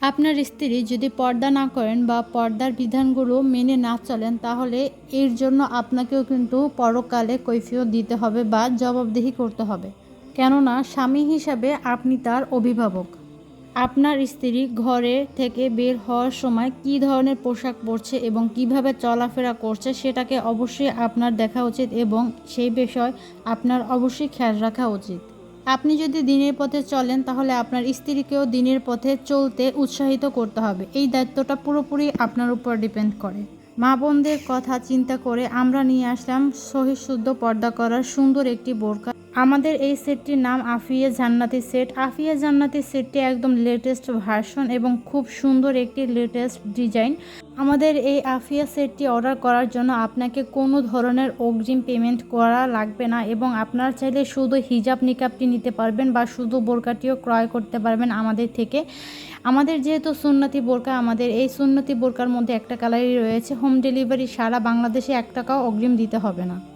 আপনার স্ত্রী যদি পর্দা না করেন বা পর্দার বিধানগুলো মেনে না চলেন, তাহলে এর জন্য আপনাকেও কিন্তু পরকালে কৈফিয়ত দিতে হবে বা জবাবদিহি করতে হবে। কেননা, স্বামী হিসাবে আপনি তার অভিভাবক। আপনার স্ত্রী ঘরে থেকে বের হওয়ার সময় কী ধরনের পোশাক পরছে এবং কীভাবে চলাফেরা করছে সেটাকে অবশ্যই আপনার দেখা উচিত এবং সেই বিষয় আপনার অবশ্যই খেয়াল রাখা উচিত। আপনি যদি দিনের পথে চলেন, তাহলে আপনার স্ত্রীকেও দিনের পথে চলতে উৎসাহিত করতে হবে। এই দায়িত্বটা পুরোপুরি আপনার উপর ডিপেন্ড করে। মা বোনদের কথা চিন্তা করে আমরা নিয়ে আসলাম সহিশুদ্ধ পর্দা করার সুন্দর একটি বোরকা আমাদের এই সেটটির নাম আফিয়া জান্নাতি সেট। আফিয়া জান্নাতি সেটটি একদম লেটেস্ট ভার্সন এবং খুব সুন্দর একটি লেটেস্ট ডিজাইন আমাদের এই আফিয়া সেটটি অর্ডার করার জন্য আপনাকে কোনো ধরনের অগ্রিম পেমেন্ট করা লাগবে না এবং আপনার চাইলে শুধু হিজাব নিকাবটি নিতে পারবেন বা শুধু বোরকাটিও ক্রয় করতে পারবেন আমাদের থেকে। আমাদের যেহেতু সুন্নতি বোরকা, আমাদের এই সুন্নতি বোরকার মধ্যে একটা কালারই রয়েছে। হোম ডেলিভারি সারা বাংলাদেশে এক টাকাও অগ্রিম দিতে হবে না।